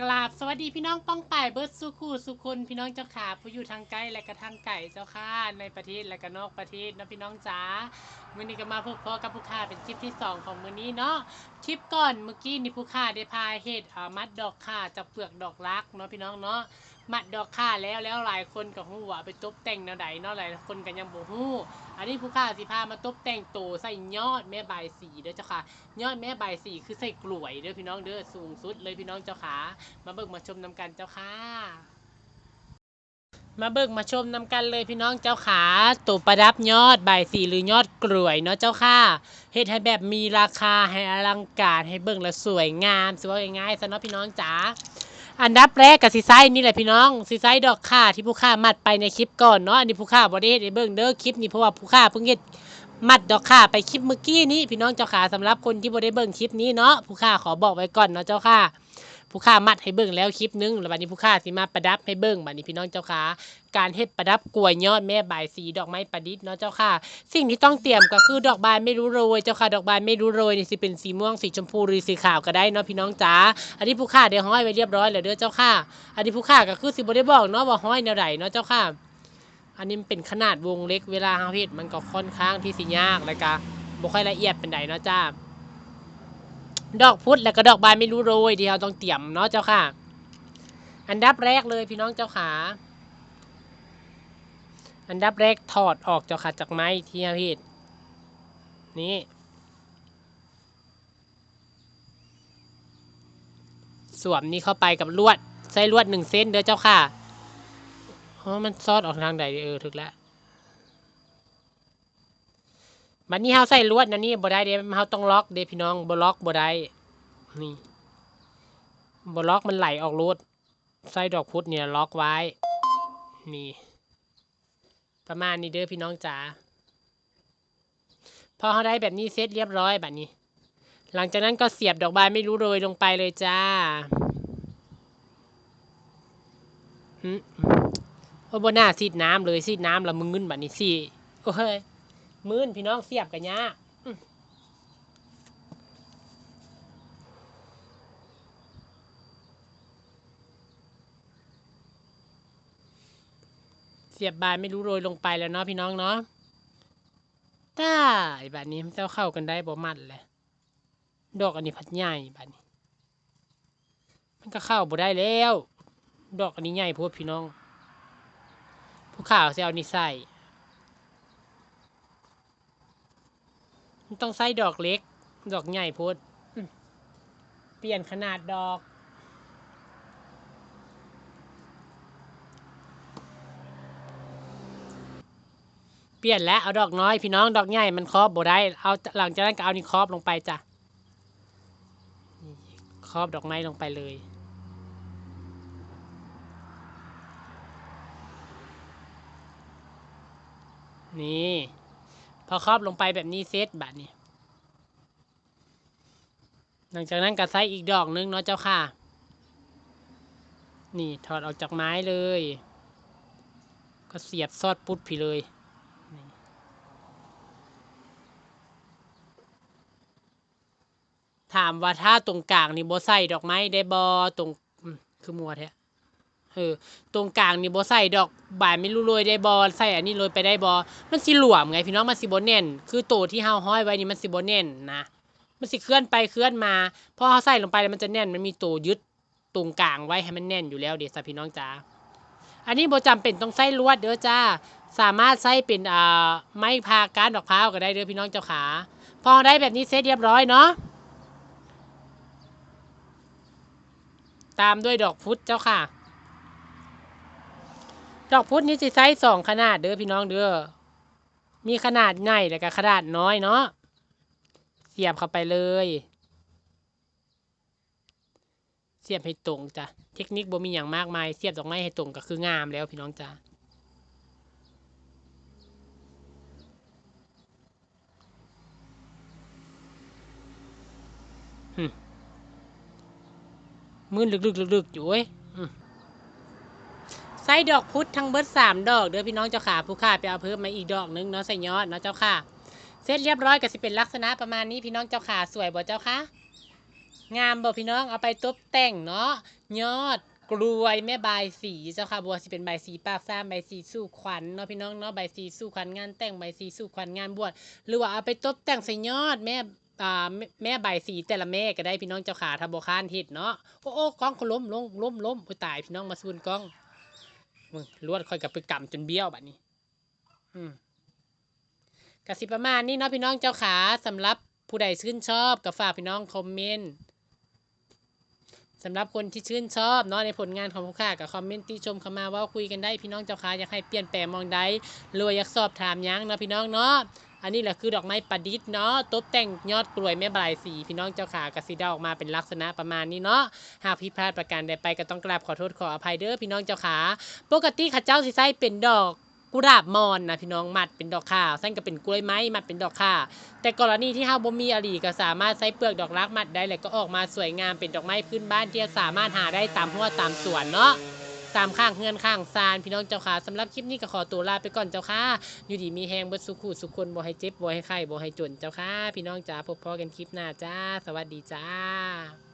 กราบสวัสดีพี่น้องป้องป่ายเบิร์ดสุขูสุคนพี่น้องเจ้าขาผู้อยู่ทางใกล้และกระทางไก่เจ้าค่ะในประเทศและก็นอกประเทศนะพี่น้องจ๋ามื้อนี้ก็มาพบพอกับผู้ค่าเป็นคลิปที่สองของมื้อนี้เนาะคลิปก่อนเมื่อกี้นี่ผู้ค่าได้พาเห็ดอ่ามัดดอกข่าจากเปลือกดอกรักเนาะพี่น้องเนาะ มัดดอกข่าแล้วแล้วหลายคนก็ฮู้ว่าเอาไปตบแต่งแนวใดเนาะหลายคนก็ยังบ่ฮู้ อันนี้ผู้ค้าสิพามาตบแต่งโตใส่ยอดแม่ใบสีเด้อเจ้าค่ะ ยอดแม่ใบสีคือใส่กล้วยเด้อพี่น้องเด้อสูงสุดเลยพี่น้องเจ้าขามาเบิกมาชมนำกันเจ้าค่ะมาเบิกมาชมนำกันเลยพี่น้องเจ้าขาตัวประดับยอดใบสีหรือยอดกล้วยเนาะเจ้าค่ะเฮ็ดให้แบบมีราคาให้อลังการให้เบิ่งแล้วสวยงามสวยง่ายๆซะเนาะพี่น้องจ๋า อันดับแรกกับซีไซนี่แหละพี่น้องซีไซดอกข่าที่ผู้ค่ามัดไปในคลิปก่อนเนาะอันนี้ผู้ค่าบอดี้เดในเบิ่งเด้อคลิปนี้เพราะว่าผู้ค่าเพิ่งเฮ็ดมัดดอกค่าไปคลิปเมื่อกี้นี้พี่น้องเจ้าขาสำหรับคนที่บอดี้เบิ่งคลิปนี้เนาะผู้ค่าขอบอกไว้ก่อนเนาะเจ้าค่ะ ผู้ค่ามัดให้เบิ่งแล้วคลิปนึงแล้วบัดนี้ผู้ค่าสิมาประดับให้เบิ่งบัดนี้พี่น้องเจ้าขาการเฮ็ดประดับกล้วยยอดแม่บายสีดอกไม้ประดิษฐ์เนาะเจ้าค่ะ สิ่งที่ต้องเตรียมก็คือดอกบานไม่รู้โรยเจ้าค่ะดอกบานไม่รู้โรยนี่สิเป็นสีม่วงสีชมพูหรือสีขาวก็ได้เนาะพี่น้องจ๋าอันนี้ผู้ค่าได้ห้อยไว้เรียบร้อยแล้วเด้อเจ้าค่ะ อันนี้ผู้ค่าก็คือสิบ่ได้บอกเนาะว่าห้อยแนวใดเนาะเจ้าค่ะ อันนี้มันเป็นขนาดวงเล็กเวลาเฮาเฮ็ดมันก็ค่อนข้างที่สิยากแล้วก็บ่ค่อยละเอียดปานใดเนาะจ้า ดอกพุธแล้วก็ดอกบานไม่รู้โรยที่เราต้องเตรียมเนาะเจ้าค่ะ อันดับแรกเลยพี่น้องเจ้าขาอันดับแรกถอดออกเจ้าค่ะจากไม้ที่เฮาเฮ็ดนี่สวมนี่เข้าไปกับลวดใส่ลวดหนึ่งเส้นเด้อเจ้าค่ะอ๋อมันซอดออกทางใดเออถึกแล้ว บัดนี้เฮาใส่ลวดนะนี่บ่ได้เด้เฮาต้องล็อกเด้พี่น้องบ่ล็อกบ่ได้นี่บ่ล็อกมันไหลออกรูดใส่ดอกพุธเนี่ยล็อกไว้นี่ประมาณนี้เด้อพี่น้องจ๋าพอเฮาได้แบบนี้เสร็จเรียบร้อยบัดนี้ หลังจากนั้นก็เสียบดอกบานไม่รู้โรยลงไปเลยจ้าหึโอ้บนหน้าซีดน้ำเลยซีดน้ำละมึงเงินบัดนี้สิโอ้ย มื่นพี่น้องเสียบกันยากเสียบบานไม่รู้โรยลงไปแล้วเนาะพี่น้องเนาะได้แบบนี้มันจะเข้ากันได้บ่มันเลยดอกอันนี้พัดใหญ่แบบนี้ มันก็เข้าบ่ได้แล้ว ดอกอันนี้ใหญ่โพดพี่น้อง ผู้ข่าวเอานี่ใส่มัน ต้องใส่ดอกเล็ก ดอกใหญ่โพดเปลี่ยนขนาดดอก เปลี่ยนแล้วเอาดอกน้อยพี่น้องดอกใหญ่มันครอบบ่ได้ เอาหลังจากนั้นก็เอานี่ครอบลงไปจ้ะครอบดอกไม้ลงไปเลยนี่ อครอบลงไปแบบนี้เซตบัดนี้ หลังจากนั้นก็ใส่อีกดอกนึงเนาะเจ้าค่ะ นี่ถอดออกจากไม้เลย ก็เสียบซอดปุ๊ดพี่เลยถามว่าถ้าตรงกลางนี่บ่ใส่ดอกไม้ได้บ่ตรงคือมัวแท้ เออตรงกลางนี่บ่ใส่ดอกบานไม่รู้โรยได้บอใส่อันนี้โรยไปได้บอมันสิหลวมไงพี่น้องมันสิบ่แน่น คือโตที่เฮาห้อยไว้นี่มันสิบ่แน่นนะ มันสิเคลื่อนไปเคลื่อนมาพอเฮาใส่ลงไปแล้วมันจะแน่นมันมีโตยึดตรงกลางไว้ให้มันแน่นอยู่แล้วเด็ดซะพี่น้องจ๋าอันนี้บ่จำเป็นต้องใส่ลวดเด้อจ้า สามารถใส่เป็นอ่าไม้พาการดอกพร้าวก็ได้เด้อพี่น้องเจ้าขา พอได้แบบนี้เสร็จเรียบร้อยเนาะตามด้วยดอกพุธเจ้าค่ะ ดอกพุธนี่สิไซส์สองขนาดเด้อพี่น้องเด้อ มีขนาดใหญ่แล้วก็ขนาดน้อยเนาะ เสียบเข้าไปเลย เสียบให้ตรงจ้ะ เทคนิคบ่มีอย่างมากมาย เสียบดอกไม้ให้ตรงก็คืองามแล้วพี่น้องจ้ะหึมือลึกๆๆๆอยู่เว้ย ใส่ดอกพุธทั้งเบิดสามดอกเด้อพี่น้องเจ้าขาผู้ค่าไปเอาเพิ่มมาอีกดอกหนึงเนาะใส่ยอดเนาะเจ้าค่ะ เสร็จเรียบร้อยก็สิเป็นลักษณะประมาณนี้พี่น้องเจ้าขาสวยบ่เจ้าค่ะงามบ่พี่น้องเอาไปตบแต่งเนาะยอดกลวยแม่ใบสีเจ้าค่ะบัวสิเป็นใบสีปากซ้ำใบสีสู่ขวัญเนาะพี่น้องเนาะใบสีสู่ขวัญงานแต่งใบสีสู่ขวัญงานบวชหรือว่าเอาไปตบแต่งใส่ยอดแม่อ่าแม่ใบสีแต่ละแม่ก็ได้พี่น้องเจ้าขาทำบ่ค้านเฮ็ดเนาะโอ้โอ้กล้องก็ล้มลงล้มล้มตายพี่น้องมาซูนกล้อง มึงลวดค่อยกับไปกำจนเบี้ยวแบบนี้ อืมกสิประมาณนี้เนาะพี่น้องเจ้าขาสำหรับผู้ใดชื่นชอบก็ฝากพี่น้องคอมเมนต์สำหรับคนที่ชื่นชอบเนาะในผลงานของผู้ค้ากับคอมเมนต์ที่ชมเข้ามาว่าคุยกันได้พี่น้องเจ้าขาอยากให้เปลี่ยนแปลงมองใดรวยอยากสอบถามยังเนาะพี่น้องเนาะ อันนี้แหละคือดอกไม้ประดิษฐ์เนาะตบแต่งยอดกล้วยแม่บลายสี พี่น้องเจ้าขากระสิได้ออกมาเป็นลักษณะประมาณนี้เนาะหากผิดพลาดประการใดไปก็ต้องกราบขอโทษขออภัยเด้อพี่น้องเจ้าขาปกติข้าเจ้าสิใช้เป็นดอกกุหลาบมอนนะพี่น้องมัดเป็นดอกข่าสั้นก็เป็นกล้วยไม้มัดเป็นดอกข่าแต่กรณีที่เฮาบ่มีอลีก็สามารถใช้เปลือกดอกรักมัดได้แล้วก็ออกมาสวยงามเป็นดอกไม้พื้นบ้านที่สามารถหาได้ตามหัวตามสวนเนาะ ตามข้างเฮือนข้างซานพี่น้องเจ้าค่ะสำหรับคลิปนี้ก็ขอตัวลาไปก่อนเจ้าค่ะ อยู่ดีมีแหงเบิดสุขุสุขคนบ่ให้เจ็บบ่ให้ไข้บ่ให้จนเจ้าค่ะ พี่น้องจ๋าพบพอกันคลิปหน้าจ้า สวัสดีจ้า